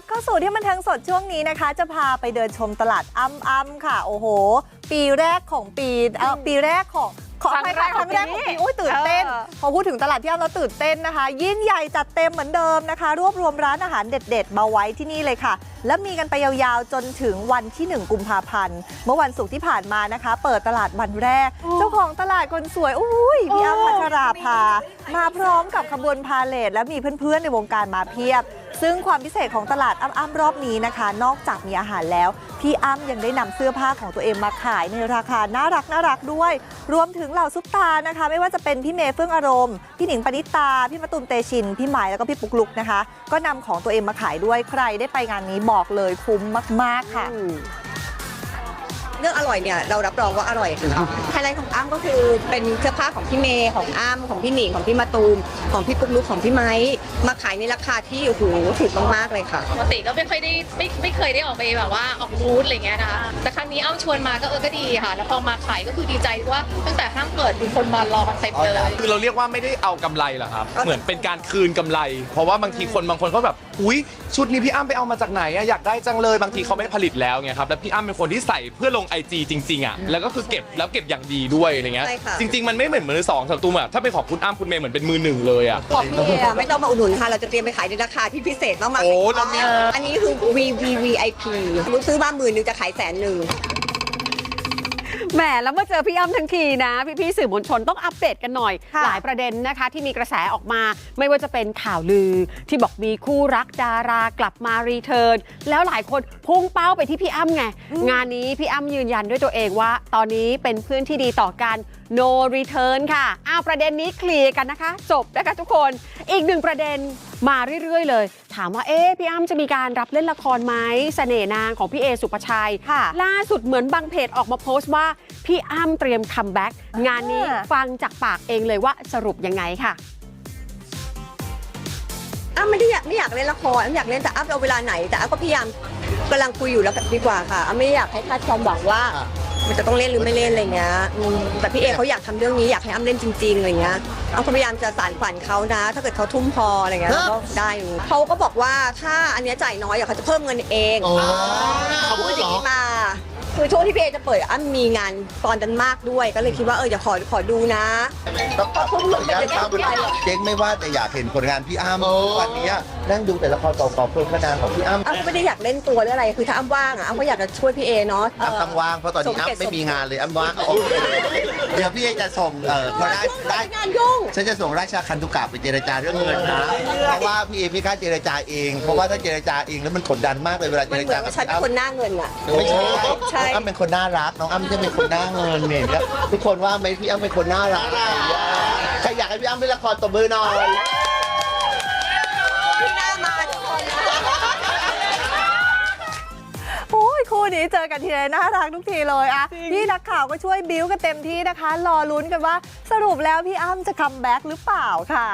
บเข้าสู่ที่บันเทิงสดช่วงนี้นะคะ จะพาไปเดินชมตลาดอ้ำๆค่ะ โอ้โห ปีแรกของปีเออปีแรกของ ขออภัยค่ะคครั้รั้งงแรแรกกขขอองงปีปีโอ้ยตื่นเต้นเออพอพูดถึงตลาดพี่อ้ำแล้วตื่นเต้นนะคะ ยิ่งใหญ่จัดเต็มเหมือนเดิมนะคะ รวบรวมร้านอาหารเด็ดๆมาไว้ที่นี่เลยค่ะ และมีกันไปยาวๆจนถึงวันที่ 1 กุมภาพันธ์ เมื่อวันศุกร์ที่ผ่านมานะคะ เปิดตลาดวันแรก เจ้าของตลาดคนสวยอุ้ยพี่อ้ำพัชราภามาพร้อมกับขบวนพาเลทและมีเพื่อนๆในวงการมาเพียบ ซึ่งความพิเศษของตลาดอ้ำอ้ำรอบนี้นะคะ นอกจากมีอาหารแล้ว พี่อ้ำยังได้นำเสื้อผ้าของตัวเองมาขายในราคาน่ารักน่ารักด้วย รวมถึงเหล่าซุปตานะคะ ไม่ว่าจะเป็นพี่เมย์เฟื่องอารมณ์ พี่หนิงปณิตา พี่มะตูมเตชิน พี่หมายแล้วก็พี่ปุกลุกนะคะ ก็นำของตัวเองมาขายด้วยใครได้ไปงานนี้บอกเลยคุ้มมาก ๆ ค่ะ เรื่องอร่อยเนี่ยเรารับรองว่าอร่อยค่ะไฮไลท์ของอ้ำก็คือเป็นเสื้อผ้าของพี่เมย์ของอ้ำของพี่หนิงของพี่มาตูมของพี่ปุ๊กลุกของพี่ไม้มาขายในราคาที่โอ้โหถูกมากๆเลยค่ะปกติก็ไม่ค่อยได้ไม่ไม่เคยได้ออกไปแบบว่าออกบูธอะไรเงี้ยนะคะแต่ครั้งนี้เอ้าชวนมาก็เออก็ดีค่ะ แล้วพอมาขายก็คือดีใจเพราะว่าตั้งแต่ห้างเปิดมีคนมารอกันเต็มเลยคือเราเรียกว่าไม่ได้เอากำไรหรอกครับก็เหมือนเป็นการคืนกำไร เพราะว่าบางทีคนบางคนเขาแบบอุ๊ยชุดนี้พี่อ้ำไปเอามาจากไหนอะอยากได้จังเลยบางทีเขาไม่ผลิตแล้วไงครับแล้วพี่อ้ำเป็นคนที่ใส่เพื่อลงไอจีจริงๆอะแล้วก็คือเก็บแล้วเก็บอย่างดีด้วยอะไรเงี้ยใช่ค่ะ จริง ๆ มันไม่เหมือนมือสองสำหรับตูมอะถ้าเป็นของคุณอ้ำคุณเมย์เหมือนเป็นมือหนึ่งเลยอะของพี่เมย์อะไม่ต้องมาอุดหนุนค่ะ เราจะเตรียมไปขายในราคาที่พิเศษมากๆโอ้เรามีอันนี้คือ VVVIP สมมติซื้อมาหมื่นหนึงจะขายแสนหนึ่ง แหมแล้วเมื่อเจอพี่อ้ำทั้งทีนะ พี่ๆสื่อมวลชนต้องอัปเดตกันหน่อยค่ะหลายประเด็นนะคะ ที่มีกระแสออกมา ไม่ว่าจะเป็นข่าวลือ ที่บอกมีคู่รักดารากลับมารีเทิร์นแล้วหลายคนพุ่งเป้าไปที่พี่อ้ำไง งานนี้พี่อ้ำยืนยันด้วยตัวเองว่า ตอนนี้เป็นเพื่อนที่ดีต่อกัน no return ค่ะอ้าวประเด็นนี้เคลียร์กันนะคะ จบนะคะทุกคนอีกหนึ่งประเด็น มาเรื่อยๆ เลย ถามว่าเอ๊ะพี่อ้ำจะมีการรับเล่นละครไหมเสน่ห์นางของพี่เอสุปชัยค่ะล่าสุดเหมือนบางเพจออกมาโพสต์ว่า พี่อ้ำเตรียมคัมแบ็กงานนี้อ่าฟังจากปากเองเลยว่าสรุปยังไงค่ะอ้ำไม่ได้อยากไม่อยากเล่นละครอ้ำอยากเล่นแต่อ้ำเอาเวลาไหน แต่อ้ำก็พยายามกำลังคุยอยู่แล้วดีกว่าค่ะอ้ำไม่ได้อยากให้คาดความหวังว่า มันจะต้องเล่นหรือไม่เล่นอะไรเงี้ยอืมแต่พี่เอเขาอยากทำเรื่องนี้อยากให้อ้ำเล่นจริงๆอะไรเงี้ยอ้ำก็พยายามจะสานฝันเขานะ ถ้าเกิดเขาทุ่มพออะไรเงี้ยก็ได้อยู่เขาก็บอกว่าถ้าอันเนี้ยจ่ายน้อยเดี๋ยวเขาจะเพิ่มเงินเองเขาพูดอย่างนี้มา คือช่วงที่พี่เอจะเปิดอ้ำมีงานตอนนั้นมากด้วย ก็เลยคิดว่าเออเดี๋ยวขอขอดูนะ ต้องขอบคุณญาติครับเจ๊งไม่ว่าแต่อยากเห็นผลงานพี่อ้ำวันนี้นั่งดูแต่ละครเก่าๆโปรโมทของพี่อ้ำอ้ำก็ไม่ได้อยากเล่นตัวหรืออะไร คือถ้าอ้ำว่างอะอ้ำก็อยากจะช่วยพี่เอเนาะอ้ำต้องว่างเพราะตอนนี้อ้ำไม่มีงานเลยอ้ำว่างโอ เคเดี๋ยวพี่เอจะส่งเออพอได้ได้งานยุ่งฉันจะส่งราชาคันตุกะไปเจรจาเรื่องเงินนะ เพราะว่าพี่เอไม่กล้าเจรจาเอง เพราะว่าถ้าเจรจาเองแล้วมันกดดันมากเลยเวลาเจมันรเหมือจานกับว่าฉันพี่เป็นคนอ้ำหน้าเงินอะไม่ใช่ใช่น้องอ้ำเป็นคนน่ารักน้องอ้ำไม่ใช่เป็นคนหน้าเงินเนี่ยทุกคนว่าไหมพี่อ้ำเป็นคนน่ารักใครอยากให้พี่อ้ำเล่นละครตบมือหน่อย คู่นี้เจอกันทีไรน่ารักทุกทีเลยอะพี่นักข่าวก็ช่วยบิ้วกันเต็มที่นะคะ รอลุ้นกันว่าสรุปแล้วพี่อ้ำจะคัมแบ็กหรือเปล่าค่ะ